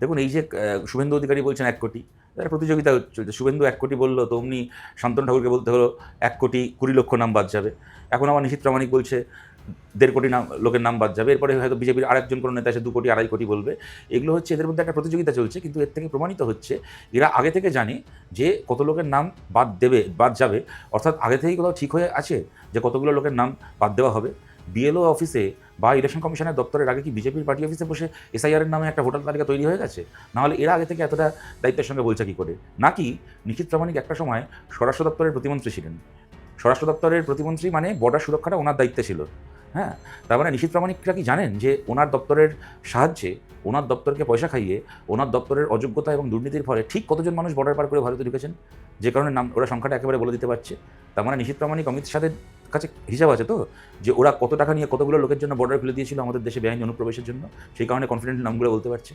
দেখুন, এই যে শুভেন্দু অধিকারী বলছেন এক কোটি একটা প্রতিযোগিতা চলছে। শুভেন্দু এক কোটি বলল তো অমনি শান্তনু ঠাকুরকে বলতে হলো এক কোটি কুড়ি লক্ষ নাম বাদ যাবে। এখন আমার নিশীত প্রামাণিক বলছে দেড় কোটি নাম, লোকের নাম বাদ যাবে। এরপরে হয়তো বিজেপির আরেকজন কোনো নেতা এসে দু কোটি, আড়াই কোটি বলবে। এগুলো হচ্ছে এদের মধ্যে একটা প্রতিযোগিতা চলছে, কিন্তু এর থেকে প্রমাণিত হচ্ছে, এরা আগে থেকে জানে যে কত লোকের নাম বাদ দেবে, বাদ যাবে। অর্থাৎ আগে থেকেই কোথাও ঠিক হয়ে আছে যে কতগুলো লোকের নাম বাদ দেওয়া হবে। বিএলও অফিসে বা ইলেকশন কমিশনের দপ্তরের আগে কি বিজেপির পার্টি অফিসে বসে এসআইআর এর নামে একটা ভোটার তালিকা তৈরি হয়ে গেছে? নাহলে এরা আগে থেকে এতটা দায়িত্বের সঙ্গে বলছে কি করে? নাকি নিখিত প্রামাণিক একটা সময় স্বরাষ্ট্র দপ্তরের প্রতিমন্ত্রী ছিলেন? স্বরাষ্ট্র দপ্তরের প্রতিমন্ত্রী মানে বর্ডার সুরক্ষাটা ওনার দায়িত্বে ছিল। হ্যাঁ? তার মানে নিশীত প্রামাণিকরা কি জানেন যে ওনার দপ্তরের সাহায্যে, ওনার দপ্তরকে পয়সা খাইয়ে, ওনার দপ্তরের অযোগ্যতা এবং দুর্নীতির ফলে ঠিক কতজন মানুষ বর্ডার পার করে ভারতে ঢুকেছেন? যে কারণে নাম, ওরা সংখ্যাটা একেবারে বলে দিতে পারছে। তার মানে নিশীত প্রামাণিক অমিত শাহের কাছে হিসাব আছে তো? যে ওরা কত টাকা নিয়ে কতগুলো লোকের জন্য বর্ডার ফেলে দিয়েছিল আমাদের দেশে বেআইনি অনুপ্রবেশের জন্য? সেই কারণে কনফিডেন্ট নামগুলো বলতে পারছে।